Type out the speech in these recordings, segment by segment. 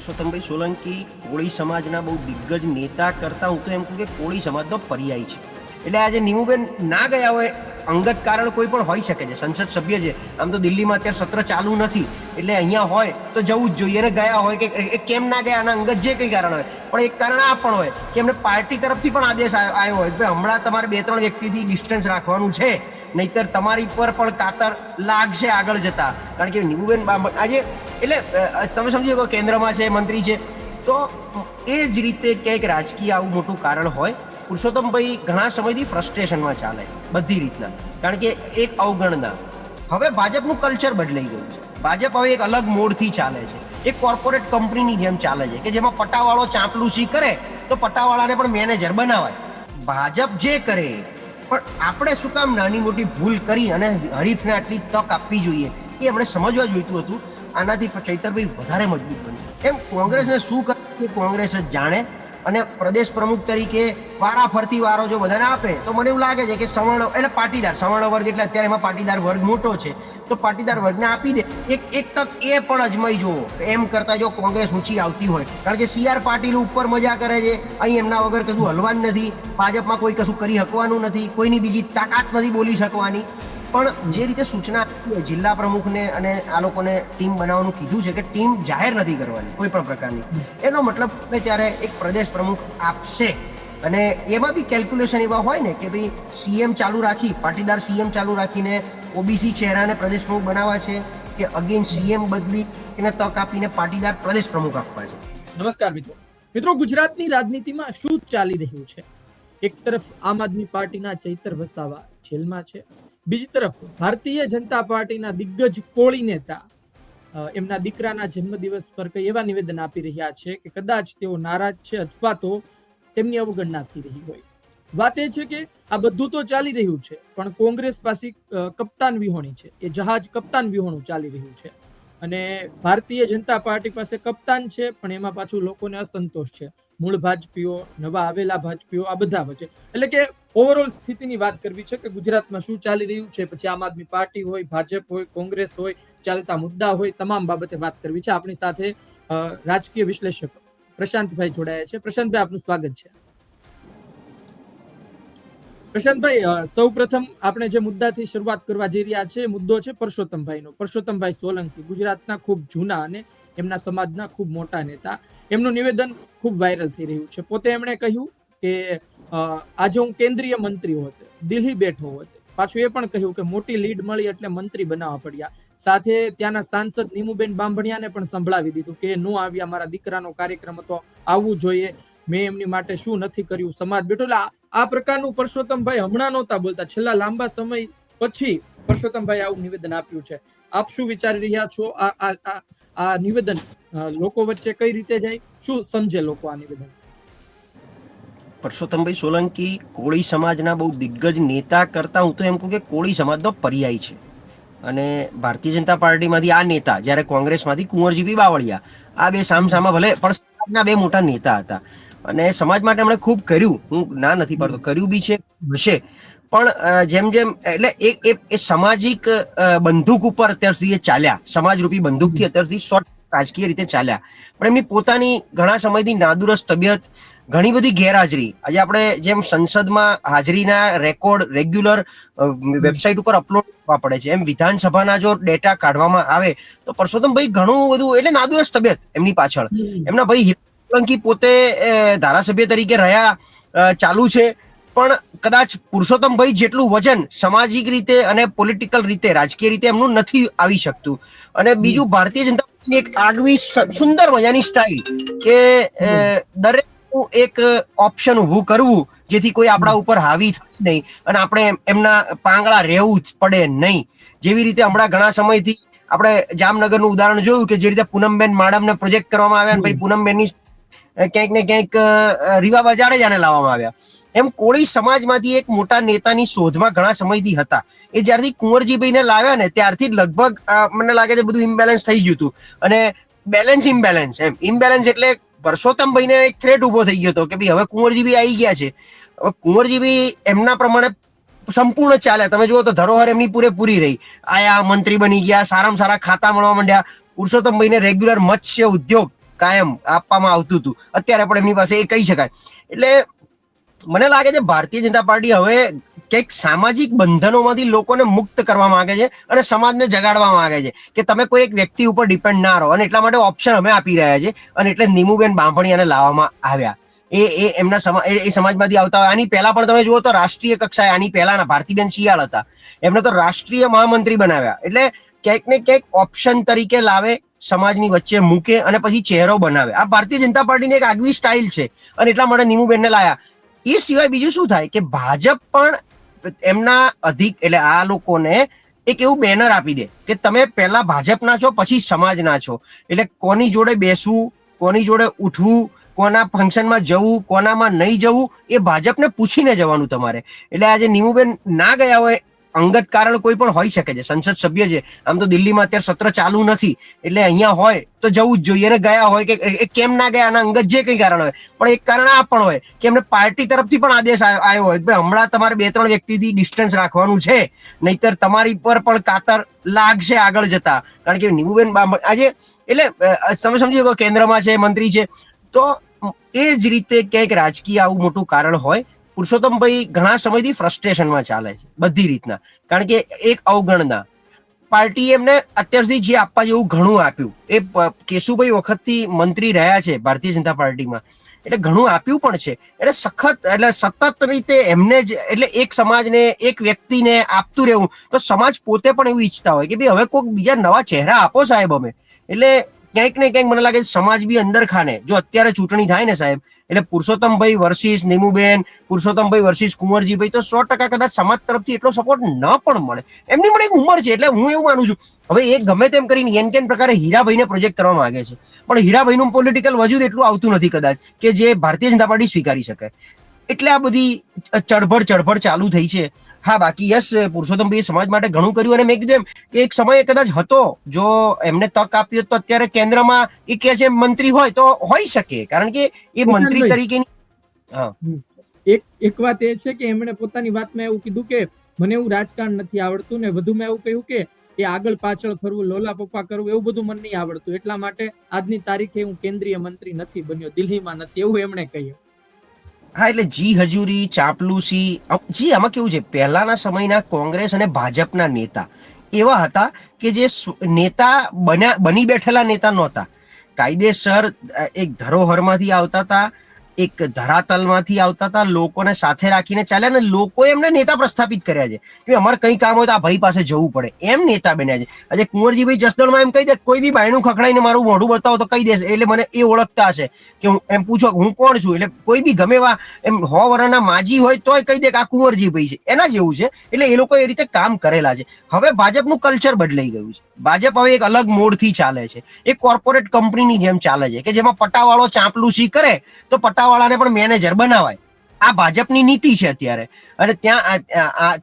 પરસોત્તમભાઈ સોલંકી કોળી સમાજના બહુ દિગ્ગજ નેતા કરતા હું તો એમ કહું કે કોળી સમાજનો પર્યાય છે. એટલે આજે નીમુબેન ના ગયા હોય, અંગત કારણ કોઈ પણ હોઈ શકે છે. સંસદ સભ્ય છે. આમ તો દિલ્હીમાં અત્યારે સત્ર ચાલુ નથી. એટલે અહીંયા હોય તો જવું જ જોઈએ. અને ગયા હોય કે એ કેમ ના ગયા? આના અંગત જે કંઈ કારણ હોય. પણ એક કારણ આ પણ હોય કે એમને પાર્ટી તરફથી પણ આદેશ આવ્યો હોય કે હમણાં તમારે બે ત્રણ વ્યક્તિથી ડિસ્ટન્સ રાખવાનું છે. નહીતર તમારી પર પણ કાતર લાગશે આગળ જતા. કારણ કે નીબુબેન આજે એટલે તમે સમજી શકો, કેન્દ્રમાં છે, મંત્રી છે. તો એ જ રીતે ક્યાંક રાજકીય આવું મોટું કારણ હોય, પુરુષોત્તમભાઈ ઘણા સમયથી ફ્રસ્ટ્રેશનમાં ચાલે છે, બધી રીતના. કારણ કે એક અવગણના. હવે ભાજપનું કલ્ચર બદલાઈ ગયું છે. ભાજપ હવે એક અલગ મોડથી ચાલે છે. એક કોર્પોરેટ કંપનીની જેમ ચાલે છે, કે જેમાં પટાવાળો ચાંપલુસી કરે, તો પટાવાળાને પણ મેનેજર બનાવાય. ભાજપ જે કરે. પણ આપણે શું કામ નાની મોટી ભૂલ કરી અને હરીફને આટલી તક આપવી જોઈએ એ આપણે સમજવા જોઈતું હતું. આનાથી ચૈતરભાઈ વધારે મજબૂત બનશે. એમ કોંગ્રેસને શું કરે કે કોંગ્રેસ જ જાણે અને પ્રદેશ પ્રમુખ તરીકે વારા ફરતી વારો જો બધાને આપે, તો મને એવું લાગે છે કે સવર્ણ, એટલે પાટીદાર, સવર્ણ વર્ગ એટલે અત્યારે એમાં પાટીદાર વર્ગ મોટો છે. તો પાટીદાર વર્ગને આપી દે. એક એક તક એ પણ અજમાઈ જુઓ. એમ કરતા જો કોંગ્રેસ ઊંચી આવતી હોય. કારણ કે સી આર પાટીલ ઉપર મજા કરે છે. અહીં એમના વગર કશું હલવાનું નથી. ભાજપમાં કોઈ કશું કરી શકવાનું નથી. કોઈની બીજી તાકાત નથી બોલી શકવાની. પણ જે રીતે સૂચના જિલ્લા પ્રમુખને અને આ લોકોને ટીમ બનાવવાનું કીધું છે કે ટીમ જાહેર નથી કરવાની, કોઈ પણ પ્રકારની. એનો મતલબ ત્યારે એક પ્રદેશ પ્રમુખ આપશે. અને એમાં બી કેલ્ક્યુલેશન એવા હોય ને કે ભાઈ સીએમ ચાલુ રાખી, પાટીદાર સીએમ ચાલુ રાખીને ઓબીસી ચહેરાને પ્રદેશ પ્રમુખ બનાવવા છે કે અગેન સીએમ બદલી એને તક આપીને પાટીદાર પ્રદેશ પ્રમુખ આપવા છે. નમસ્કાર મિત્રો. મિત્રો, ગુજરાતની રાજનીતિમાં શું ચાલી રહ્યું છે? એક તરફ આમ આદમી પાર્ટીના ચૈતર વસાવા જેલમાં છે બીજી તરફ ભારતીય જનતા પાર્ટીના દિગ્ગજ કોળી નેતા એમના દીકરાના જન્મદિવસ પર કઈ એવા નિવેદન આપી રહ્યા છે કે કદાચ તેઓ નારાજ છે અથવા તો તેમની અવગણના થઈ રહી હોય. વાત એ છે કે આ બધું તો ચાલી રહ્યું છે, પણ કોંગ્રેસ પાસે કપ્તાન વિહોણી છે. એ જહાજ કપ્તાન વિહોણું ચાલી રહ્યું છે. અને ભારતીય જનતા પાર્ટી પાસે કપ્તાન છે, પણ એમાં પાછું લોકોને અસંતોષ છે. મૂળ ભાજપીઓ, નવા આવેલા ભાજપીઓ, આ બધા વચ્ચે. એટલે કે ઓવરઓલ સ્થિતિની વાત કરવી છે કે ગુજરાતમાં શું ચાલી રહ્યું છે, પછી આમ આદમી પાર્ટી હોય, ભાજપ હોય, કોંગ્રેસ હોય, ચાલતા મુદ્દા હોય, તમામ બાબતે વાત કરવી છે. આપણી સાથે રાજકીય વિશ્લેષક પ્રશાંતભાઈ જોડાયા છે. પ્રશાંતભાઈ, આપનું સ્વાગત છે. પ્રશાંતભાઈ સૌ સૌપ્રથમ આપણે જે મુદ્દાથી શરૂઆત કરવા જઈ રહ્યા છે મુદ્દો છે પરસોત્તમભાઈનો. પરસોત્તમભાઈ સોલંકી, ગુજરાતના ખૂબ જૂના અને એમના સમાજના ખૂબ મોટા નેતા. એમનું નિવેદન ખૂબ વાયરલ થઈ રહ્યું છે. પોતે એમણે કહ્યું કે આજે હું કેન્દ્રીય મંત્રી હોત, દિલ્હી બેઠો હોત. પાછું એ પણ કહ્યું કે મોટી લીડ મળી એટલે મંત્રી બનાવવા પડ્યા. સાથે ત્યાંના સાંસદ નીમુબેન બાંભણિયાને પણ સંભળાવી દીધું કે નો આવ્યા, મારા દીકરાનો કાર્યક્રમ હતો, આવવું જોઈએ. મેં એમની માટે શું નથી કર્યું? સમાજ બેઠો. એટલે આ- પ્રકારનું પરસોત્તમભાઈ હમણાં નહોતા બોલતા. છેલ્લા લાંબા સમય પછી પરસોત્તમભાઈ આવું નિવેદન આપ્યું છે. આપ શું વિચારી રહ્યા છો? આ આ નિવેદન લોકો વચ્ચે કઈ રીતે જાય? શું સમજે લોકો આ નિવેદન? પરસોત્તમભાઈ સોલંકી કોળી સમાજના બહુ દિગ્ગજ નેતા કરતા હું તો એમ કહું કે કોળી સમાજનો પર્યાય છે. અને ભારતીય જનતા પાર્ટીમાંથી આ નેતા, જ્યારે કોંગ્રેસમાંથી કુંવરજીભાઈ બાવળિયા, આ બે સામસામા ભલે, પણ બે મોટા નેતા હતા. અને સમાજ માટે એમણે ખૂબ કર્યું. હું ના નથી પાડતો કર્યું બી છે હશે. પણ જેમ જેમ એટલે એ એ સામાજિક બંદૂક ઉપર અત્યાર સુધી એ ચાલ્યા. સમાજરૂપી બંદૂકથી અત્યાર સુધી શોર્ટ રાજકીય રીતે ચાલ્યા. પણ એમની પોતાની ઘણા સમયથી નાદુરસ્ત તબિયત ઘણી બધી ગેરહાજરી. આજે આપણે જેમ સંસદમાં હાજરીના રેકોર્ડ રેગ્યુલર વેબસાઇટ ઉપર અપલોડ કરવા પડે છે એમ વિધાનસભાના જો ડેટા કાઢવામાં આવે તો પરસોત્તમભાઈ ઘણું બધું એટલે નાદુરસ્ત તબિયત એમની પાછળ. એમના ભાઈ સોલંકી પોતે ધારાસભ્ય તરીકે રહ્યા ચાલુ છે. પણ કદાચ પુરુષોત્તમભાઈ જેટલું વજન સામાજિક રીતે અને પોલિટિકલ રીતે રાજકીય રીતે એમનું નથી આવી શકતું. અને બીજું ભારતીય જનતા પાર્ટીની એક આગવી સુંદર મજાની સ્ટાઇલ કે દરેક એક ઓપ્શન ઊભું કરવું જેથી કોઈ આપણા ઉપર હાવી થાય નહીં અને આપણે એમના પાંગળા રહેવું જ પડે નહીં. જેવી રીતે હમણાં ઘણા સમયથી આપણે જામનગરનું ઉદાહરણ જોયું કે જે રીતે પૂનમબેન માડમને પ્રોજેક્ટ કરવામાં આવ્યા અને પછી પૂનમબેનની ક્યાંક ને ક્યાંક અ, જ જાડેજાને લાવવામાં આવ્યા. એમ કોળી સમાજમાંથી એક મોટા નેતાની શોધમાં ઘણા સમયથી હતા. એ જ્યારથી કુંવરજીભાઈને લાવ્યા ને ત્યારથી લગભગ મને લાગે છે બધું ઇમ્બેલેન્સ થઈ ગયું હતું. અને બેલેન્સ ઇમ્બેલેન્સ એમ. ઇમ્બેલેન્સ એટલે પરસોત્તમભાઈને એક થ્રેટ ઊભો થઈ ગયો હતો કે ભાઈ હવે કુંવરજીભાઈ આવી ગયા છે. હવે કુંવરજીભાઈ એમના પ્રમાણે સંપૂર્ણ ચાલે તમે જુઓ તો ધરોહર એમની પૂરેપૂરી રહી. આયા મંત્રી બની ગયા સારામાં સારા ખાતા મળવા માંડ્યા. પુરુષોત્તમભાઈને રેગ્યુલર મત્સ્ય ઉદ્યોગ કાયમ આપવામાં આવતું હતું. અત્યારે પણ એમની પાસે એ કહી શકાય. એટલે મને લાગે છે ભારતીય જનતા પાર્ટી હવે કંઈક સામાજિક બંધનોમાંથી લોકોને મુક્ત કરવા માંગે છે અને સમાજને જગાડવા માંગે છે. કે તમે કોઈ એક વ્યક્તિ ઉપર ડિપેન્ડ ના રહો. અને એટલા માટે ઓપ્શન અમે આપી રહ્યા છે અને એટલે નીમુબેન બાંભણીયાને લાવવામાં આવ્યા. એ એ એમના સમાજ એ એ સમાજમાંથી આવતા હોય. આની પહેલા પણ તમે જુઓ તો રાષ્ટ્રીય કક્ષાએ આની પહેલાના ભારતીબેન શિયાળ હતા. એમને તો રાષ્ટ્રીય મહામંત્રી બનાવ્યા. એટલે ક્યાંક ને ક્યાંક ઓપ્શન તરીકે લાવે સમાજની વચ્ચે મૂકે અને પછી ચહેરો બનાવે. આ ભારતીય જનતા પાર્ટીની એક આગવી સ્ટાઇલ છે અને એટલા માટે નીમુબેનને લાયા. એ સિવાય બીજું શું થાય કે ભાજપ પણ એમના અધિક એટલે આ લોકોને એક એવું બેનર આપી દે કે તમે પહેલા ભાજપના છો, પછી સમાજના છો. એટલે કોની જોડે બેસવું, કોની જોડે ઉઠવું, કોના ફંક્શનમાં જવું, કોનામાં નહીં જવું, એ ભાજપને પૂછીને જવાનું તમારે. એટલે આજે નીમુબેન ના ગયા હોય અંગત કારણ કોઈ પણ હોઈ શકે છે. સંસદ સભ્ય છે. આમ તો દિલ્હીમાં અત્યારે સત્ર ચાલુ નથી. એટલે અહીંયા હોય તો જવું જ જોઈએ. અને ગયા હોય કે કેમ ના ગયા? આના અંગત જે કંઈ કારણ હોય. પણ એક કારણ આ પણ હોય કે એમને પાર્ટી તરફથી પણ આદેશ આવ્યો હોય કે હમણાં તમારે બે ત્રણ વ્યક્તિથી ડિસ્ટન્સ રાખવાનું છે. નહીતર તમારી પર પણ કાતર લાગશે આગળ જતા. કારણ કે નીબુબેન આજે એટલે તમે સમજી કેન્દ્રમાં છે, મંત્રી છે. તો એ જ રીતે ક્યાંક રાજકીય આવું મોટું કારણ હોય પુરુષોત્તમભાઈ ઘણા સમયથી ફ્રસ્ટ્રેશનમાં ચાલે છે, બધી રીતના. કારણ કે એક અવગણના. પાર્ટીએ એમને અત્યાર સુધી જે આપવા જેવું ઘણું આપ્યું, એ કેશુભાઈ વખતથી મંત્રી રહ્યા છે ભારતીય જનતા પાર્ટીમાં. એટલે ઘણું આપ્યું પણ છે. એટલે સખત, એટલે સતત રીતે એમને જ, એટલે એક સમાજને, એક વ્યક્તિને આપતું રહેવું. તો સમાજ પોતે પણ એવું ઈચ્છતા હોય કે ભાઈ હવે કોઈક બીજા નવા ચહેરા આપો સાહેબ અમે. એટલે ક્યાંક ને ક્યાંક મને લાગે સમાજ બી અંદર ખાને. જો અત્યારે ચૂંટણી થાય ને સાહેબ, એટલે પુરુષોત્તમભાઈ વર્સિસ નીમુબેન, પુરુષોત્તમભાઈ વર્સિસ કુંવરજીભાઈ તો સો ટકા કદાચ સમાજ તરફથી એટલો સપોર્ટ ન પણ મળે. એમની પણ એક ઉંમર છે, એટલે હું એવું માનું છું. હવે એ ગમે તેમ કરીને એન કેન પ્રકારે હીરાભાઈને પ્રોજેક્ટ કરવા માંગે છે. પણ હીરાભાઈનું પોલિટિકલ વજૂદ એટલું આવતું નથી કદાચ, કે જે ભારતીય જનતા પાર્ટી સ્વીકારી શકે. એટલે આ બધી ચડભડ ચડભડ ચાલુ થઈ છે. હા બાકી યસ પુરુષોત્તમભાઈ સમાજ માટે ઘણું કર્યું અને મેં કીધું એમ કે એક સમય કદાચ હતો જો એમને તક આપી તો અત્યારે કેન્દ્રમાં એ કે છે મંત્રી હોય તો હોઈ શકે. કારણ કે એ મંત્રી તરીકેની એક એક વાત એ છે કે એમણે પોતાની વાતમાં એવું કીધું કે મને એવું રાજકારણ નથી આવડતું ને વધુમાં એવું કહ્યું કે એ આગળ પાછળ ફરવું લોલા પપ્પા કરવું એવું બધું મને નહીં આવડતું. એટલા માટે આજની તારીખે હું કેન્દ્રીય મંત્રી નથી બન્યો દિલ્હીમાં નથી. એવું એમણે કહ્યું. હા, એટલે જી હજુરી, ચાપલુસી જી, આમાં કેવું છે? પહેલાના સમયના કોંગ્રેસ અને ભાજપના નેતા એવા હતા કે જે નેતા બન્યા, બની બેઠેલા નેતા નહોતા. કાયદેસર એક ધરોહરમાંથી આવતા હતા એક ધરાતલમાંથી આવતા હતા, લોકોને સાથે રાખીને ચાલ્યા અને લોકોએ એમને નેતા પ્રસ્થાપિત કર્યા છે. કે અમારે કંઈ કામ હોય તો આ ભાઈ પાસે જવું પડે. એમ નેતા બન્યા છે. આજે કુંવરજીભાઈ જસદણમાં એમ કહી દે, કોઈ બી બાયણું ખખડાઈને મારું મોઢું બતાવો તો કહી દેશે. એટલે મને એ ઓળખતા હશે કે હું એમ પૂછો હું કોણ છું? એટલે કોઈ બી ગમે એવા એમ હો વરાના માજી હોય તોય કહી દે કે આ કુંવરજીભાઈ છે. એના જેવું છે. એટલે એ લોકો એ રીતે કામ કરેલા છે. હવે ભાજપનું કલ્ચર બદલાઈ ગયું છે. ભાજપ હવે એક અલગ મોડથી ચાલે છે. એક કોર્પોરેટ કંપનીની જેમ ચાલે છે કે જેમાં પટાવાળો ચાંપલુસી કરે તો પટાવાળાને પણ મેનેજર બનાવાય. આ ભાજપની નીતિ છે અત્યારે. અને ત્યાં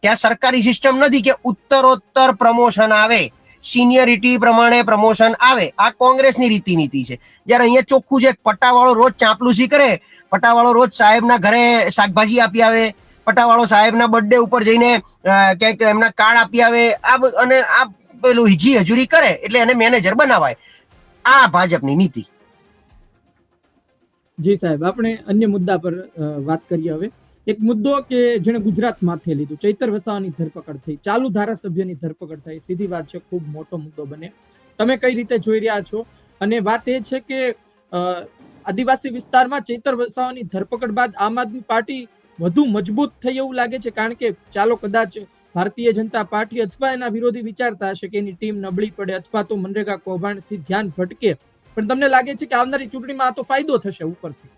ત્યાં સરકારી સિસ્ટમ નથી કે ઉત્તરોત્તર પ્રમોશન આવે સિનિયરિટી પ્રમાણે પ્રમોશન આવે. આ કોંગ્રેસની રીતિ નીતિ છે. જ્યારે અહીંયા ચોખ્ખું છે પટ્ટાવાળો રોજ ચાંપલુસી કરે પટ્ટાવાળો રોજ સાહેબના ઘરે શાકભાજી આપી આવે પટ્ટાવાળો સાહેબના બર્થડે ઉપર જઈને ક્યાંક એમના કાર્ડ આપી આવે, આ અને આ પેલું હિજી હજુરી કરે, એટલે એને મેનેજર બનાવાય. આ ભાજપની નીતિ. જી સાહેબ, આપણે અન્ય મુદ્દા પર વાત કરીએ હવે. એક મુદ્દો કે જેણે ગુજરાત માથે લીધું. ચૈતર વસાવાની ધરપકડ થઈ, ચાલુ ધારાસભ્યની ધરપકડ થઈ. સીધી વાત છે, ખૂબ મોટો મુદ્દો બને. તમે કઈ રીતે જોઈ રહ્યા છો? અને વાત એ છે કે આદિવાસી વિસ્તારમાં ચૈતર વસાવાની ધરપકડ બાદ આમ આદમી પાર્ટી વધુ મજબૂત થઈ એવું લાગે છે, કારણ કે ચાલો કદાચ ભારતીય જનતા પાર્ટી અથવા એના વિરોધી વિચારતા હશે કે એની ટીમ નબળી પડે અથવા તો મનરેગા કૌભાંડથી ધ્યાન ભટકે. પણ તમને લાગે છે કે આવનારી ચૂંટણીમાં આ તો ફાયદો થશે ઉપરથી?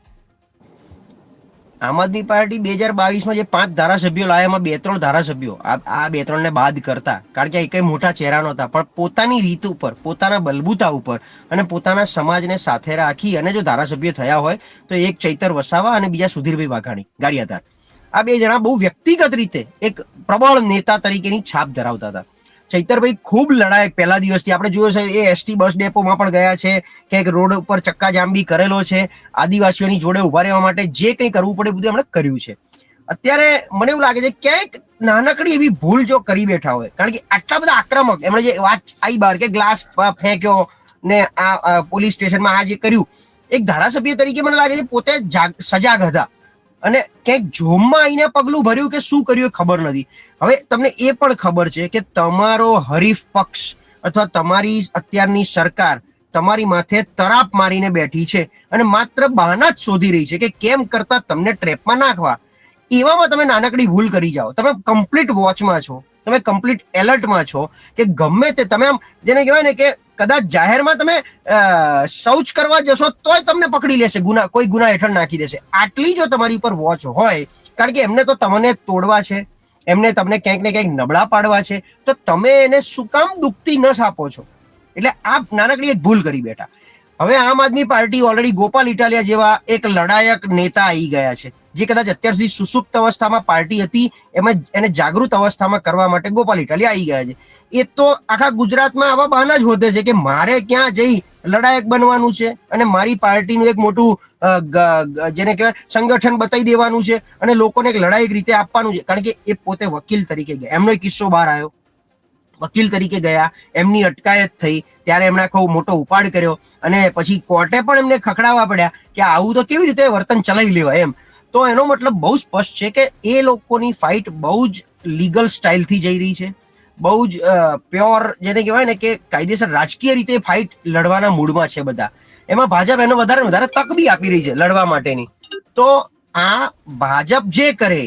આમ આદમી પાર્ટી બે હજાર બાવીસમાં જે પાંચ ધારાસભ્યો લાયા, એમાં બે ત્રણ ધારાસભ્યો આ બે ત્રણને બાદ કરતા. કારણ કે એ કઈ મોટા ચહેરા નહોતા, પણ પોતાની રીત ઉપર, પોતાના બલબૂતા ઉપર અને પોતાના સમાજને સાથે રાખી અને જો ધારાસભ્ય થયા હોય, તો એક ચૈતર વસાવા અને બીજા સુધીરભાઈ વાઘાણી, ગારિયાધાર. આ બે જણા બહુ વ્યક્તિગત રીતે એક પ્રબળ નેતા તરીકેની છાપ ધરાવતા હતા. ચૈતરભાઈ ખૂબ લડાયક પહેલા દિવસથી. આપણે જોયો છે એ એસટી બસ ડેપોમાં પણ ગયા છે. ક્યાંક રોડ ઉપર ચક્કા જાંબી કરેલો છે. આદિવાસીઓની જોડે ઊભા રહેવા માટે જે કંઈ કરવું પડે બધું એમણે કર્યું છે. અત્યારે મને એવું લાગે છે ક્યાંક નાનકડી એવી ભૂલ જો કરી બેઠા હોય. કારણ કે આટલા બધા આક્રમક એમણે જે વાત આવી બહાર કે ગ્લાસ ફેંક્યો ને આ પોલીસ સ્ટેશનમાં આ જે કર્યું. એક ધારાસભ્ય તરીકે મને લાગે છે પોતે જાગ- સજાગ હતા. અને ક્યાંક જોમમાં આવીને પગલું ભર્યું કે શું કર્યું એ ખબર નથી. હવે તમને એ પણ ખબર છે કે તમારો હરીફ પક્ષ અથવા તમારી અત્યારની સરકાર તમારી માથે તરાપ મારીને બેઠી છે અને માત્ર બહાના જ શોધી રહી છે કે કેમ કરતા તમને ટ્રેપમાં નાખવા. એવામાં તમે નાનકડી ભૂલ કરી જાઓ. તમે કમ્પ્લીટ વોચમાં છો. તમે કમ્પ્લીટ એલર્ટમાં છો કે ગમે તે તમે આમ જેને કહેવાય ને કે કદાચ જાહેરમાં તમે શૌચ કરવા જશો તોય તમને પકડી લેશે, ગુના, કોઈ ગુના હેઠળ નાખી દેશે. આટલી જો તમારી ઉપર વોચ હોય, કારણ કે એમને તો તમને તોડવા છે, એમને તમને ક્યાંક ને ક્યાંક નબળા પાડવા છે, તો તમે એને શું કામ દુખતી નસ આપો છો? એટલે આ નાનકડી એક ભૂલ કરી બેઠા. હવે આમ આદમી પાર્ટી ઓલરેડી ગોપાલ ઇટાલિયા જેવા એક લડાયક નેતા આવી ગયા છે, જે કદાચ અત્યાર સુધી સુસુપ્ત અવસ્થામાં પાર્ટી હતી, એમાં એને જાગૃત અવસ્થામાં કરવા માટે ગોપાલ ઇટાલિયા આવી ગયા છે. એ તો આખા ગુજરાતમાં આવા બહાના જ હોતે છે કે મારે ક્યાં જઈ લડાયક બનવાનું છે અને મારી પાર્ટીનું એક મોટું જેને કહેવાય સંગઠન બતાવી દેવાનું છે અને લોકોને એક લડાયક રીતે આપવાનું છે. કારણ કે એ પોતે વકીલ તરીકે ગયા. એમનો કિસ્સો બહાર આવ્યો. વકીલ તરીકે ગયા, એમની અટકાયત થઈ, ત્યારે એમણે આખો મોટો ઉપાડ કર્યો અને પછી કોર્ટે પણ એમને ખખડાવવા પડ્યા કે આવું તો કેવી રીતે વર્તન ચલાવી લેવાય એમ. તો એનો મતલબ બહુ સ્પષ્ટ છે કે એ લોકોની ફાઇટ બહુ જ લીગલ સ્ટાઇલથી જઈ રહી છે. બહુ જ પ્યોર જેને કહેવાય ને કે કાયદેસર રાજકીય રીતે ફાઇટ લડવાના મૂડમાં છે બધા. એમાં ભાજપ એનો વધારે વધારે તક બી આપી રહી છે લડવા માટેની. તો આ ભાજપ જે કરે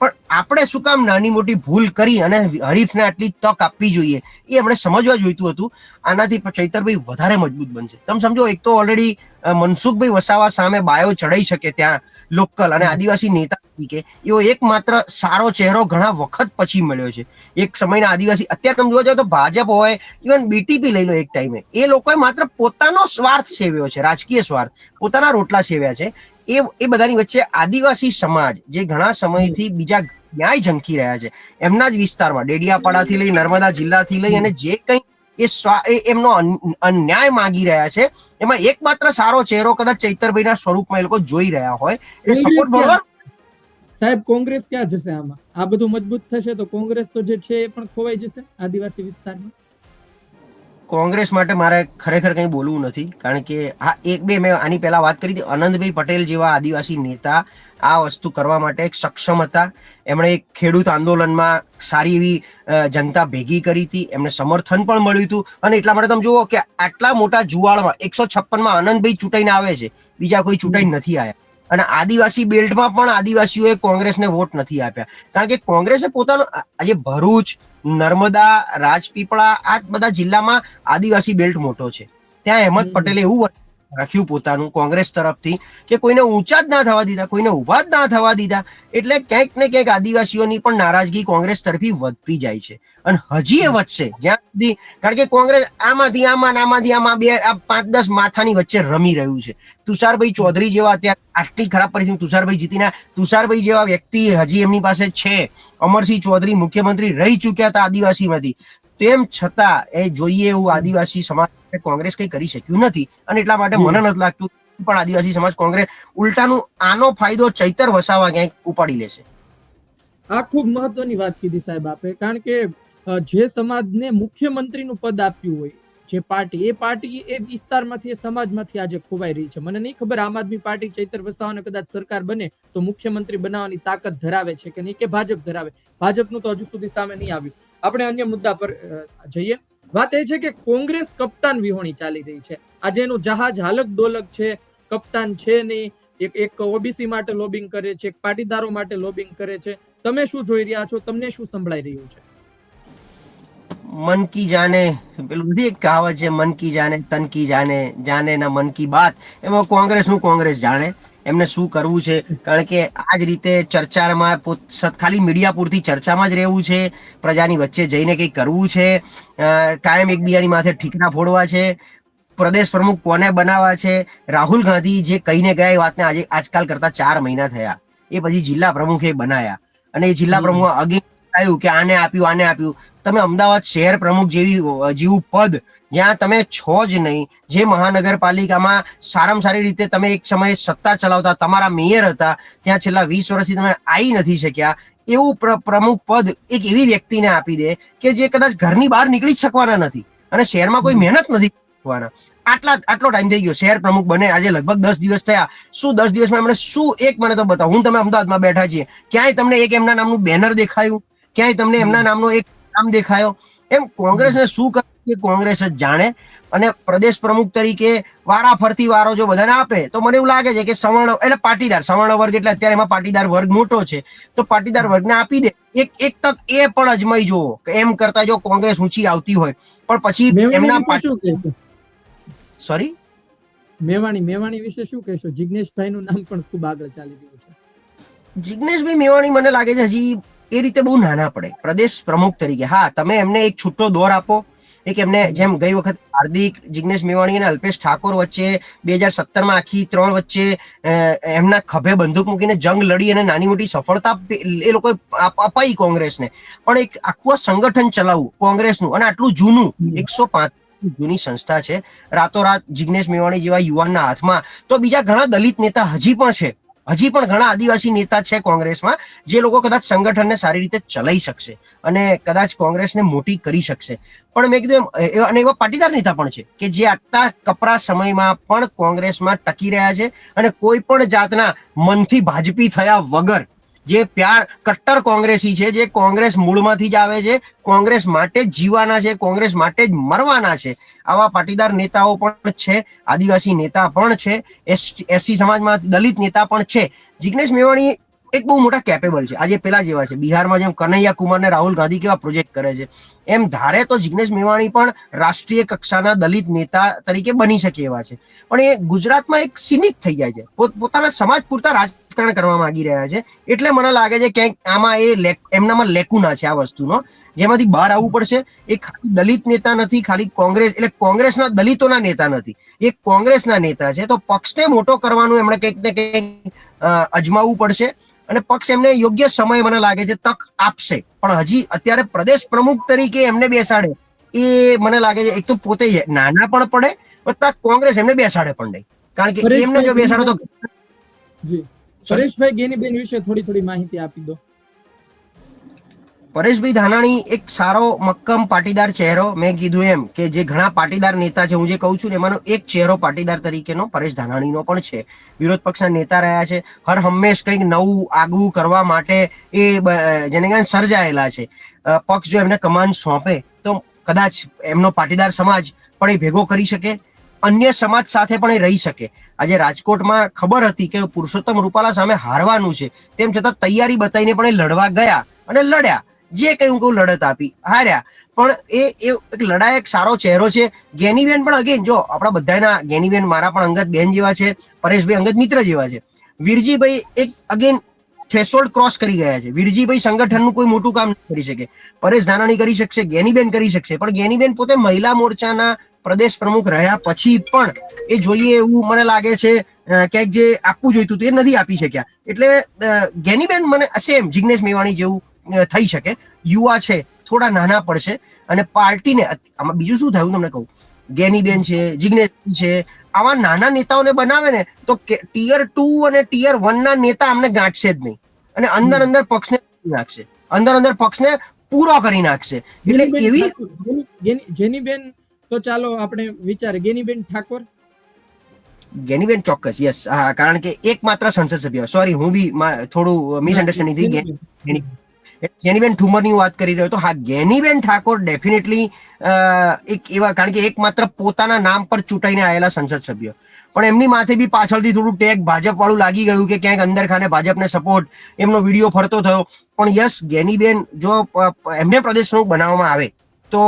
પણ આપણે શું કામ નાની મોટી ભૂલ કરી અને હરીફને આટલી તક આપવી જોઈએ? એ એમણે સમજવા જોઈતું હતું. આનાથી ચૈતરભાઈ વધારે મજબૂત બનશે. તમે સમજો, એક તો ઓલરેડી મનસુખભાઈ વસાવા સામે બાયો ચડાઈ શકે ત્યાં લોકલ અને આદિવાસી નેતા તરીકે. એવો એકમાત્ર સારો ચહેરો ઘણા વખત પછી મળ્યો છે. એક સમયના આદિવાસી, અત્યારે તમે જોવા જાવ તો ભાજપ હોય ઇવન બીટીપી લઈ લો એક ટાઈમે. એ લોકોએ માત્ર પોતાનો સ્વાર્થ સેવ્યો છે, રાજકીય સ્વાર્થ. પોતાના રોટલા સેવ્યા છે. એ એ બધાની વચ્ચે આદિવાસી સમાજ જે ઘણા સમયથી બીજા ન્યાય ઝંખી રહ્યા છે. એમના જ વિસ્તારમાં ડેડિયાપાડાથી લઈ નર્મદા જિલ્લાથી લઈ અને જે કંઈ એ સ્વા એમનો અન્યાય માંગી રહ્યા છે એમાં એકમાત્ર સારો ચહેરો કદાચ ચૈતરભાઈના સ્વરૂપમાં એ લોકો જોઈ રહ્યા હોય. એટલે સપોર્ટ મળવા સાહેબ કોંગ્રેસ ક્યાં જશે આમાં? આ બધું મજબૂત થશે તો કોંગ્રેસ તો જે છે એ પણ ખોવાઈ જશે આદિવાસી વિસ્તારમાં? કોંગ્રેસ માટે મારે ખરેખર કંઈ બોલવું નથી, કારણ કે હા એક બે મેં આની પહેલાં વાત કરી હતી, આનંદભાઈ પટેલ જેવા આદિવાસી નેતા આ વસ્તુ કરવા માટે એક સક્ષમ હતા. એમણે એક ખેડૂત આંદોલનમાં સારી એવી જનતા ભેગી કરી હતી, એમને સમર્થન પણ મળ્યું હતું. અને એટલા માટે તમે જુઓ કે આટલા મોટા જુવાળમાં, એકસો છપ્પનમાં આનંદભાઈ ચૂંટાઈને આવે છે, બીજા કોઈ ચૂંટાઈને નથી આવ્યા. અને આદિવાસી બેલ્ટમાં પણ આદિવાસીઓએ કોંગ્રેસને વોટ નથી આપ્યા. કારણ કે કોંગ્રેસે પોતાનો આજે ભરૂચ નર્મદા રાજપીપળા આ બધા જિલ્લામાં આદિવાસી બેલ્ટ મોટો છે ત્યાં અહેમદ હમ. પટેલે એવું રાખ્યું પોતાનું કોંગ્રેસ તરફથી કે કોઈને ઊંચા જ ના થવા દીધા, કોઈને ઊભા જ ના થવા દીધા. એટલે ક્યાંક ને ક્યાંક આદિવાસીઓની પણ નારાજગી કોંગ્રેસ તરફી વધતી જાય છે. અને હજી એ વધશે. જ્યાં સુધી કારણ કે કોંગ્રેસ આમાંથી આમાં આમાંથી આમાં બે, આ પાંચ, દસ માથાની વચ્ચે રમી રહ્યું છે. તુષારભાઈ ચૌધરી જેવા અત્યારે આટલી ખરાબ પરિસ્થિતિ તુષારભાઈ જીતીના તુષારભાઈ જેવા વ્યક્તિ હજી એમની પાસે છે. અમરસિંહ ચૌધરી મુખ્યમંત્રી રહી ચૂક્યા હતા આદિવાસીમાંથી. તેમ છતાં એ જોઈએ એવું આદિવાસી સમાજ માટે કોંગ્રેસ કંઈ કરી શક્યું નથી અને એટલા માટે મને નથી લાગતું પણ આદિવાસી સમાજ કોંગ્રેસ ઉલટાનું આનો ફાયદો ચૈતર વસાવા ક્યાંક ઉપાડી લેશે. આ ખૂબ મહત્વની વાત કીધી સાહેબ આપે, કારણ કે જે સમાજને મુખ્યમંત્રીનું પદ આપ્યું હોય, જે પાર્ટી, એ પાર્ટી એ વિસ્તારમાંથી, એ સમાજમાંથી આજે ખોવાઈ રહી છે. મને નહીં ખબર આમ આદમી પાર્ટી ચૈતર વસાવાને કદાચ સરકાર બને તો મુખ્યમંત્રી બનાવવાની તાકાત ધરાવે છે કે નહીં કે ભાજપ ધરાવે. ભાજપનું તો હજુ સુધી સામે નહીં આવ્યું. આપણે અન્ય મુદ્દા પર જઈએ. વાત એ છે કે કોંગ્રેસ કપ્તાન વિહોણી ચાલી રહી છે. આજે એનું જહાજ હાલક ડોલક છે. કપ્તાન છે નહીં. એક એક ઓબીસી માટે લોબિંગ કરે છે, એક પાટીદારો માટે લોબિંગ કરે છે. તમે શું જોઈ રહ્યા છો? તમને શું સંભળાઈ રહ્યું છે? મન કી જાને, પેલું બધી એક કહાવત છે, મન કી જાને, તન કી જાને જાને ના મન કી બાત. એમાં કોંગ્રેસનું કોંગ્રેસ જાણે. એમને શું કરવું છે? કારણ કે આ જ રીતે ચર્ચામાં ખાલી મીડિયા પૂરતી ચર્ચામાં જ રહેવું છે. પ્રજાની વચ્ચે જઈને કંઈક કરવું છે. કાયમ એકબીજાની માથે ઠીકરા ફોડવા છે. પ્રદેશ પ્રમુખ કોને બનાવવા છે? રાહુલ ગાંધી જે કહીને ગયા એ વાતને આજે આજકાલ કરતા ચાર મહિના થયા. એ પછી જિલ્લા પ્રમુખે બનાયા. અને એ જિલ્લા પ્રમુખ અગે આવ્યું કે આને આપ્યું આને આપ્યું. તમે અમદાવાદ શહેર પ્રમુખ જેવી જેવું પદ જ્યાં તમે છો જ નહીં, જે મહાનગરપાલિકામાં સારામાં સારી રીતે તમે એક સમયે સત્તા ચલાવતા, તમારા મેયર હતા, ત્યાં છેલ્લા વીસ વર્ષથી તમે આવી નથી શક્યા, એવું પ્ર- પ્રમુખ પદ એક એવી વ્યક્તિને આપી દે કે જે કદાચ ઘરની બહાર નીકળી જ શકવાના નથી અને શહેરમાં કોઈ મહેનત નથી કરવાના. આટલા, આટલો ટાઈમ થઈ ગયો, શહેર પ્રમુખ બને, આજે લગભગ દસ દિવસ થયા. શું દસ દિવસમાં એમણે શું, એક મને તો બતાવો, હું તમે અમદાવાદમાં બેઠા છીએ. ક્યાંય તમને એક એમના નામનું બેનર દેખાયું? ક્યાંય તમને એમના નામનો એક નામ દેખાયો? એમ કોંગ્રેસને શું કરે કે કોંગ્રેસ જ જાણે? અને પ્રદેશ પ્રમુખ તરીકે વારા ફરતી વારો જો બધાને આપે તો મને એવું લાગે છે કે સવર્ણ એટલે પાટીદાર સવર્ણ વર્ગ એટલે અત્યારે એમાં પાટીદાર વર્ગ મોટો છે. તો પાટીદાર વર્ગને આપી દે. એક એક તક એ પણ અજમાઈ જુઓ કે એમ કરતા જો કોંગ્રેસ ઊંચી આવતી હોય. પણ પછી એમના સોરી? મેવાણી મેવાણી વિશે શું કહેશો? જિગ્નેશભાઈ નું નામ પણ ખૂબ આગળ ચાલી રહ્યું છે. જિગ્નેશભાઈ મેવાણી મને લાગે છે હજી એ રીતે બહુ નાના પડે. પ્રદેશ પ્રમુખ તરીકે. હા તમે એમને એક છૂટો દોર આપો. એક એમને જેમ ગઈ વખત હાર્દિક જિગ્નેશ મેવાણી અને અલ્પેશ ઠાકોર વચ્ચે બે હજાર સત્તરમાં આખી ત્રણ વચ્ચે એમના ખભે બંદૂક મૂકીને જંગ લડી અને નાની મોટી સફળતા એ લોકોએ અપાઈ કોંગ્રેસને. પણ એક આખું આ સંગઠન ચલાવવું કોંગ્રેસનું અને આટલું જૂનું એકસો પાંચ જૂની સંસ્થા છે. રાતોરાત જિગ્નેશ મેવાણી જેવા યુવાનના હાથમાં. તો બીજા ઘણા દલિત નેતા હજી પણ છે. હજી પણ ઘણા આદિવાસી નેતા છે કોંગ્રેસમાં, જે લોકો કદાચ સંગઠનને સારી રીતે ચલાવી શકશે અને કદાચ કોંગ્રેસને મોટી કરી શકશે. પણ મેં કીધું એમ અને એવા પાટીદાર નેતા પણ છે કે જે આટલા કપરા સમયમાં પણ કોંગ્રેસમાં ટકી રહ્યા છે અને કોઈ પણ જાતના મનથી ભાજપી થયા વગર જે પ્યાર કટ્ટર કોંગ્રેસી છે, જે કોંગ્રેસ મૂળમાંથી જ આવે છે, કોંગ્રેસ માટે જ જીવાના છે, કોંગ્રેસ માટે જ મરવાના છે. આવા પાટીદાર નેતાઓ પણ છે, આદિવાસી નેતા પણ છે એસસી સમાજમાં દલિત નેતા પણ છે. જિગ્નેશ મેવાણી એક બહુ મોટા કેપેબલ છે. આજે પેલા જેવા છે. બિહારમાં જેમ કનૈયા કુમાર ને રાહુલ ગાંધી કેવા પ્રોજેક્ટ કરે છે. એમ ધારે તો જિગ્નેશ મેવાણી પણ રાષ્ટ્રીય કક્ષાના દલિત નેતા તરીકે બની શકે એવા છે. પણ એ ગુજરાતમાં એક સીમિત થઈ જાય છે. પોત- પોતાના સમાજ પૂરતા રાજકારણ કરવા માંગી રહ્યા છે. એટલે મને લાગે છે ક્યાંક આમાં એ એમનામાં લેકુના છે આ વસ્તુનો. જેમાંથી બહાર આવવું પડશે. એ ખાલી દલિત નેતા નથી ખાલી કોંગ્રેસ એટલે કોંગ્રેસના દલિતોના નેતા નથી. એ કોંગ્રેસના નેતા છે. તો પક્ષને મોટો કરવાનું એમણે કંઈક ને કંઈક અજમાવવું પડશે. અને પક્ષ એમને યોગ્ય સમય મને લાગે છે તક આપશે. પણ હજી અત્યારે પ્રદેશ પ્રમુખ તરીકે એમને બેસાડે એ મને લાગે છે એક તો પોતે નાના પણ પડે વત્તા કોંગ્રેસ એમને બેસાડે પણ નહીં. કારણ કે એમને જો બેસાડે તો જી. પરેશભાઈ ગેનીબેન વિશે થોડી થોડી માહિતી આપી દો. પરેશભાઈ ધાનાણી એક સારો મક્કમ પાટીદાર ચહેરો મેં કીધું એમ કે જે ઘણા પાટીદાર નેતા છે હું જે કહું છું ને એમાંનો એક ચહેરો પાટીદાર તરીકેનો પરેશ ધાનાણીનો પણ છે. વિરોધ પક્ષના નેતા રહ્યા છે. હર હંમેશ કંઈક નવું આગવું કરવા માટે એ જેને કહેવાય સર્જાયેલા છે. પક્ષ જો એમને કમાન સોંપે તો કદાચ એમનો પાટીદાર સમાજ પણ એ ભેગો કરી શકે. અન્ય સમાજ સાથે પણ એ રહી શકે. આજે રાજકોટમાં ખબર હતી કે પુરુષોત્તમ રૂપાલા સામે હારવાનું છે. તેમ છતાં તૈયારી બતાવીને પણ એ લડવા ગયા અને લડ્યા. જે કઈ હું કહું લડત આપી, હાર્યા. પણ એ એક લડાયક સારો ચહેરો છે. ગેનીબેન પણ અગેન જો આપણા બધાના ગેનીબેન મારા પણ અંગત બેન જેવા છે, પરેશભાઈ અંગત મિત્ર જેવા છે. વીરજીભાઈ એક અગેન થ્રેશોલ્ડ ક્રોસ કરી ગયા છે. વીરજીભાઈ સંગઠનનું કોઈ મોટું કામ કરી શકે. પરેશ ધાનાણી કરી શકશે, ગેનીબેન કરી શકશે, પણ ગેનીબેન પોતે મહિલા મોરચાના પ્રદેશ પ્રમુખ રહ્યા પછી પણ એ જોઈએ એવું મને લાગે છે ક્યાંક જે આપવું જોઈતું હતું એ નથી આપી શક્યા. એટલે ગેનીબેન મને સેમ જિગ્નેશ મેવાણી જેવું થઈ શકે. યુવા છે, થોડા નાના પડશે અને પાર્ટીને આમાં બીજું શું થયું તમને કહું? ગેનીબેન છે જિગ્નેશ છે આવા નાના નેતાઓને બનાવે ને તો ટીયર ટુ અને ટીયર વન ના નેતા અમને ગાંઠશે જ નહીં. અને અંદર અંદર પક્ષને નાખશે. અંદર અંદર પક્ષને પૂરો કરી નાખશે. એટલે એવી જેનીબેન તો ચાલો આપણે વિચારે ગેનીબેન ઠાકોર? ગેનીબેન ચોક્કસ યસ હા કારણ કે એકમાત્ર સંસદ સભ્ય. સોરી હું બી થોડું મિસઅન્ડરસ્ટેન્ડિંગ થઈ ગઈ. ગેનીબેન ઠુમરની વાત કરી રહ્યો તો હા ગેનીબેન ઠાકોર ડેફિનેટલી એક એવા, કારણ કે એકમાત્ર પોતાના નામ પર ચૂંટાઈને આવેલા સંસદ સભ્ય. પણ એમની માથે બી પાછળથી થોડું ટેગ ભાજપ વાળું લાગી ગયું કે ક્યાંક અંદર ખાને ભાજપને સપોર્ટ એમનો વીડિયો ફરતો થયો. પણ યસ ગેનીબેન જો એમને પ્રદેશ પ્રમુખ બનાવવામાં આવે, તો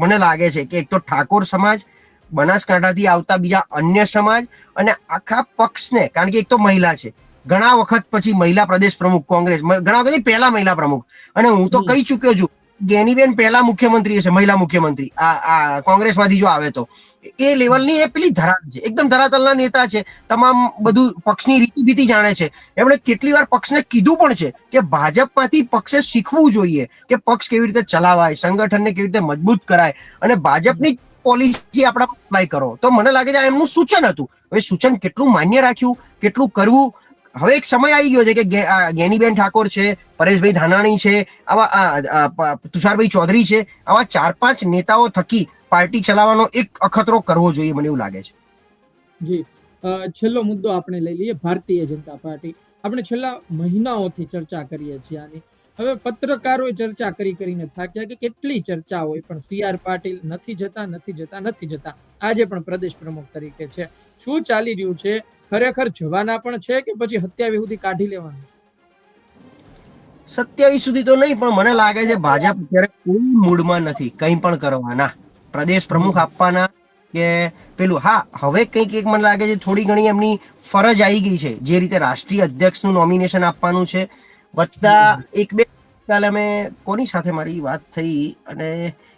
મને લાગે છે કે એક તો ઠાકોર સમાજ, બનાસકાંઠાથી આવતા બીજા અન્ય સમાજ અને આખા પક્ષને, કારણ કે એક તો મહિલા છે ઘણા વખત પછી મહિલા પ્રદેશ પ્રમુખ કોંગ્રેસ ઘણા વખત પહેલા મહિલા પ્રમુખ. અને હું તો કહી ચુક્યો છું ગેનીબેન પહેલા મુખ્યમંત્રી હશે મહિલા મુખ્યમંત્રી. આ આ કોંગ્રેસમાંથી જો આવે તો. એ લેવલની એ પેલી ધરાત છે. એકદમ ધરાતલના નેતા છે. તમામ બધું પક્ષની રીતિ બીતી જાણે છે. એમણે કેટલી વાર પક્ષને કીધું પણ છે કે ભાજપમાંથી પક્ષે શીખવું જોઈએ કે પક્ષ કેવી રીતે ચલાવાય સંગઠનને કેવી રીતે મજબૂત કરાય. અને ભાજપની પોલિસી આપણા અપ્લાય કરો. તો મને લાગે છે આ એમનું સૂચન હતું. હવે સૂચન કેટલું માન્ય રાખ્યું કેટલું કરવું હવે એક સમય આવી ગયો છે કે ગેનીબેન ઠાકોર છે, પરેશભાઈ ધાનાણી છે, આવા તુષારભાઈ ચૌધરી છે, આવા ચાર પાંચ નેતાઓ થકી પાર્ટી ચલાવવાનો એક અખતરો કરવો જોઈએ મને એવું લાગે છે. જી. છેલ્લો મુદ્દો આપણે લઈ લઈએ, ભારતીય જનતા પાર્ટી. આપણે છેલ્લા મહિનાઓથી ચર્ચા કરીએ છીએ આની. હવે પત્રકારોએ ચર્ચા કરી કરીને થાક્યા કે કેટલી ચર્ચા હોય, પણ સી આર પાટીલ નથી જતા નથી જતા નથી જતા. આજે પણ પ્રદેશ પ્રમુખ તરીકે છે. શું ચાલી રહ્યું છે? ખરેખર જવાના પણ છે કે પછી હત્યા સુધી કાઢી લેવાનું? સત્યાવીસ સુધી તો નહીં, પણ મને લાગે છે ભાજપ અત્યારે કોઈ મૂડમાં નથી, કંઈ પણ કરવાના. પ્રદેશ પ્રમુખ આપવાના કે પેલું, હા, હવે કંઈક એક મને લાગે છે થોડી ઘણી એમની ફરજ આવી ગઈ છે, જે રીતે રાષ્ટ્રીય અધ્યક્ષનું નોમિનેશન આપવાનું છે. વત્તા એક બે કાલે અમે કોની સાથે મારી વાત થઈ અને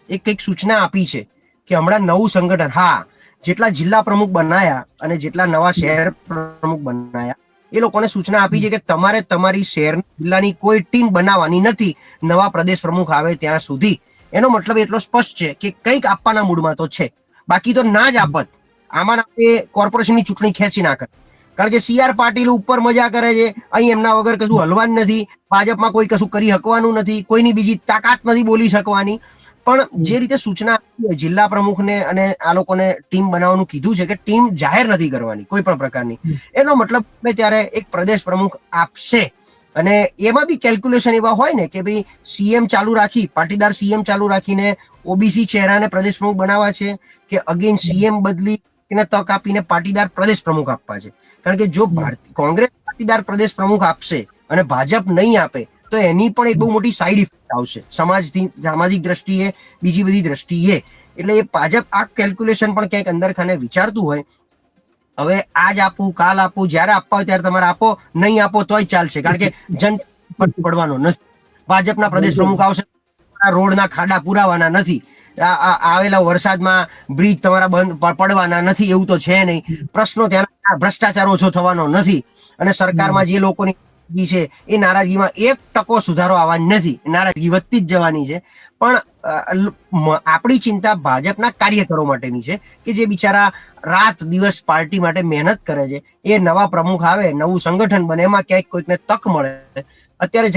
એક કંઈક સૂચના આપી છે કે હમણાં નવું સંગઠન, હા જેટલા જિલ્લા પ્રમુખ બનાયા અને જેટલા નવા શહેર પ્રમુખ બનાયા, એ લોકોને સૂચના આપી છે કે તમારે તમારી શહેર જિલ્લાની કોઈ ટીમ બનાવવાની નથી. નવા પ્રદેશ પ્રમુખ આવે ત્યાં સુધી. એનો મતલબ એટલો સ્પષ્ટ છે કે કંઈક આપવાના મૂડમાં તો છે. બાકી તો ના જ આપત. આમાં એ કોર્પોરેશનની ચૂંટણી ખેંચી નાખે કારણ કે સી આર પાટીલ ઉપર મજા કરે છે. અહીં એમના વગર કશું હલવાનું નથી. ભાજપમાં કોઈ કશું કરી શકવાનું નથી. કોઈની બીજી તાકાત નથી બોલી શકવાની. પણ જે રીતે સૂચના જિલ્લા પ્રમુખને અને આ લોકોને ટીમ બનાવવાનું કીધું છે કે ટીમ જાહેર નથી કરવાની કોઈ પણ પ્રકારની. એનો મતલબ ત્યારે એક પ્રદેશ પ્રમુખ આપશે. અને એમાં બી કેલ્ક્યુલેશન એવા હોય ને કે ભાઈ સીએમ ચાલુ રાખી પાટીદાર સીએમ ચાલુ રાખીને ઓબીસી ચહેરાને પ્રદેશ પ્રમુખ બનાવવા છે કે અગેન સીએમ બદલી એને તક આપીને પાટીદાર પ્રદેશ પ્રમુખ આપવા છે. કારણ કે જો કોંગ્રેસ પાટીદાર પ્રદેશ પ્રમુખ આપશે અને ભાજપ નહીં આપે તો એની પણ એક બહુ મોટી સાઈડ ઇફેક્ટ આવશે. સમાજથી સામાજિક દ્રષ્ટિએ બીજી બધી દ્રષ્ટિએ. એટલે એ ભાજપ આ કેલ્ક્યુલેશન પણ ક્યાંક અંદર ખાને વિચારતું હોય. હવે આજ આપું કાલ આપું જ્યારે આપવા હોય ત્યારે તમારે આપો નહીં આપો તોય ચાલશે. કારણ કે જન પડવાનો નથી. ભાજપના પ્રદેશ પ્રમુખ આવશે રોડના ખાડા પુરાવાના નથી. આવેલા વરસાદમાં બ્રિજ તમારા બંધ પડવાના નથી એવું તો છે નહીં. પ્રશ્નો ત્યાં ભ્રષ્ટાચાર ઓછો થવાનો નથી. અને સરકારમાં જે લોકોની નારાજગી છે. એ નારાજગીમાં એક ટકો સુધારો આવવાની નથી. નારાજગી વધતી જ જવાની છે. પણ આપણી ચિંતા ભાજપના કાર્યકરો માટેની છે કે જે બિચારા રાત દિવસ પાર્ટી માટે મહેનત કરે છે. એ નવા પ્રમુખ આવે, નવું સંગઠન બને, એમાં ક્યાંક કોઈકને તક મળે. અત્યારે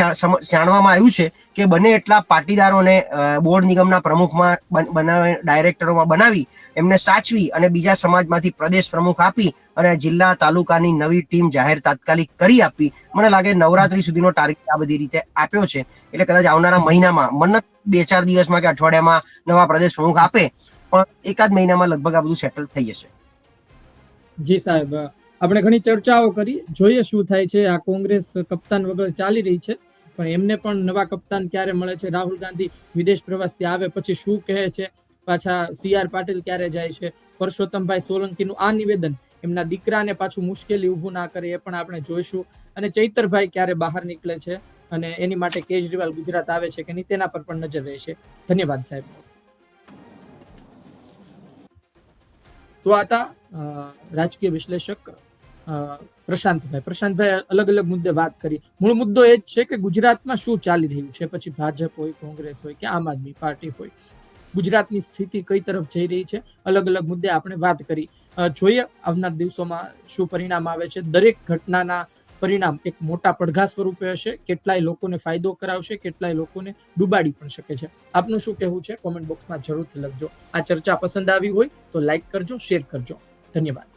જાણવામાં આવ્યું છે કે બને એટલા પાટીદારોને બોર્ડ નિગમના પ્રમુખમાં બન- બનાવી, ડાયરેક્ટરોમાં બનાવી, એમને સાચવી અને બીજા સમાજમાંથી પ્રદેશ પ્રમુખ આપી અને જિલ્લા તાલુકાની નવી ટીમ જાહેર તાત્કાલિક કરી આપી. મને લાગે નવરાત્રી સુધીનો ટાર્ગેટ આ બધી રીતે આપ્યો છે. એટલે કદાચ આવનારા મહિનામાં, મને બે ચાર દિવસમાં કે અઠવાડિયામાં નવા પ્રદેશ પ્રમુખ આપે, પણ એકાદ મહિનામાં લગભગ આ બધું સેટલ થઈ જશે. જી સાહેબ આપણે ઘણી ચર્ચાઓ કરી, જોઈએ શું થાય છે. આ કોંગ્રેસ કપ્તાન વગર ચાલી રહી છે. પણ એમને પણ નવા કપ્તાન ક્યારે મળે છે? રાહુલ ગાંધી વિદેશ પ્રવાસથી આવે પછી શું કહે છે? પાછા સી આર પાટીલ ક્યારે જાય છે? પરસોત્તમભાઈ સોલંકીનું આ નિવેદન એમના દીકરાને પાછું મુશ્કેલી ઊભું ના કરે એ પણ આપણે જોઈશું. અને ચૈતરભાઈ ક્યારે બહાર નીકળે છે? અને એની માટે કેજરીવાલ ગુજરાત આવે છે કે નહીં તેના પર પણ નજર રહેશે. ધન્યવાદ સાહેબ. તો આ હતા રાજકીય વિશ્લેષક પ્રશાંતભાઈ પ્રશાંતભાઈ. અલગ અલગ મુદ્દે વાત કરી. મૂળ મુદ્દો એ જ છે કે ગુજરાતમાં શું ચાલી રહ્યું છે? પછી ભાજપ હોય, કોંગ્રેસ હોય કે આમ આદમી પાર્ટી હોય. ગુજરાતની સ્થિતિ કઈ તરફ જઈ રહી છે? અલગ અલગ મુદ્દે આપણે વાત કરી. જોઈએ આવનાર દિવસોમાં શું પરિણામ આવે છે? દરેક ઘટનાના પરિણામ એક મોટા પડઘા સ્વરૂપે હશે. કેટલાય લોકોને ફાયદો કરાવશે, કેટલાય લોકોને ડૂબાડી પણ શકે છે. આપનું શું કહેવું છે? કોમેન્ટ બોક્સમાં જરૂરથી લખજો. આ ચર્ચા પસંદ આવી હોય તો લાઈક કરજો, શેર કરજો. ધન્યવાદ.